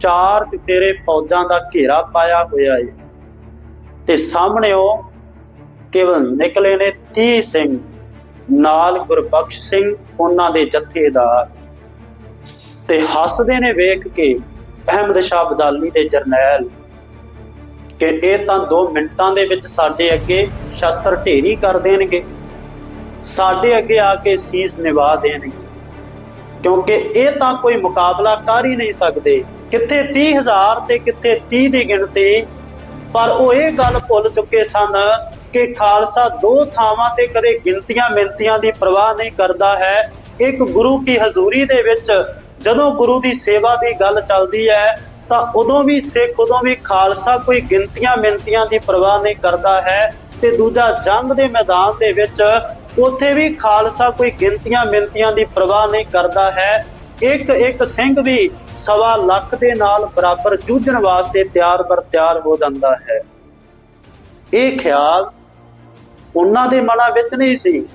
ਚਾਰ ਚੁਫੇਰੇ ਫੌਜਾਂ ਦਾ ਘੇਰਾ ਪਾਇਆ ਹੋਇਆ ਹੈ ਤੇ ਸਾਹਮਣੇ ਉਹ ਕੇਵਲ ਨਿਕਲੇ ਨੇ 30 ਸਿੰਘ, ਨਾਲ ਗੁਰਬਖਸ਼ ਸਿੰਘ, ਉਹਨਾਂ ਦੇ ਜਥੇਦਾਰ। ਤੇ ਹੱਸਦੇ ਨੇ ਵੇਖ ਕੇ ਅਹਿਮਦ ਸ਼ਾਹ ਅਬਦਾਲੀ ਦੇ ਜਰਨੈਲ ਕਿ ਇਹ ਤਾਂ 2 ਮਿੰਟਾਂ ਦੇ ਵਿੱਚ ਸਾਡੇ ਅੱਗੇ ਸ਼ਸਤਰ ਢੇਰੀ ਕਰ ਦੇਣਗੇ। ਸਾਡੇ ਅੱਗੇ ਆ ਕੇ ਸੀਸ ਨਿਵਾ ਦੇਣਗੇ। ਕਿਉਂਕਿ ਇਹ ਤਾਂ ਕੋਈ ਮੁਕਾਬਲਾ ਕਰ ਹੀ ਨਹੀਂ ਸਕਦੇ। ਕਿੱਥੇ 30000 ਤੇ ਕਿੱਥੇ 30 ਦੀ ਗਿਣਤੀ। ਪਰ ਉਹ ਇਹ ਗੱਲ ਭੁੱਲ ਚੁੱਕੇ ਸਨ ਕਿ ਖਾਲਸਾ ਦੋ ਥਾਵਾਂ ਤੇ ਕਦੇ ਗਿਣਤੀਆਂ ਮਿੰਤੀਆਂ ਦੀ ਪਰਵਾਹ ਨਹੀਂ ਕਰਦਾ ਹੈ। ਇੱਕ ਗੁਰੂ ਕੀ ਹਜ਼ੂਰੀ ਦੇ ਵਿੱਚ ਜਦੋਂ ਗੁਰੂ ਦੀ ਸੇਵਾ ਦੀ ਗੱਲ ਚੱਲਦੀ ਹੈ, ਤਾਂ ਉਦੋਂ ਵੀ ਸਿੱਖ, ਉਦੋਂ ਵੀ ਖਾਲਸਾ ਕੋਈ ਗਿਣਤੀਆਂ ਮਿੰਤੀਆਂ ਦੀ ਪਰਵਾਹ ਨਹੀਂ ਕਰਦਾ ਹੈ। ਤੇ ਦੂਜਾ ਜੰਗ ਦੇ ਮੈਦਾਨ ਦੇ ਵਿੱਚ ਉੱਥੇ ਵੀ ਖਾਲਸਾ ਕੋਈ ਗਿਣਤੀਆਂ ਮਿੰਤੀਆਂ ਦੀ ਪਰਵਾਹ ਨਹੀਂ ਕਰਦਾ ਹੈ। ਇੱਕ ਇੱਕ ਸਿੰਘ ਵੀ ਸਵਾ ਲੱਖ ਦੇ ਨਾਲ ਬਰਾਬਰ ਜੂਝਣ ਵਾਸਤੇ ਤਿਆਰ ਬਰ ਤਿਆਰ ਹੋ ਜਾਂਦਾ ਹੈ। ਇਹ ਖਿਆਲ ਉਹਨਾਂ ਦੇ ਮਨਾਂ ਵਿੱਚ ਨਹੀਂ ਸੀ।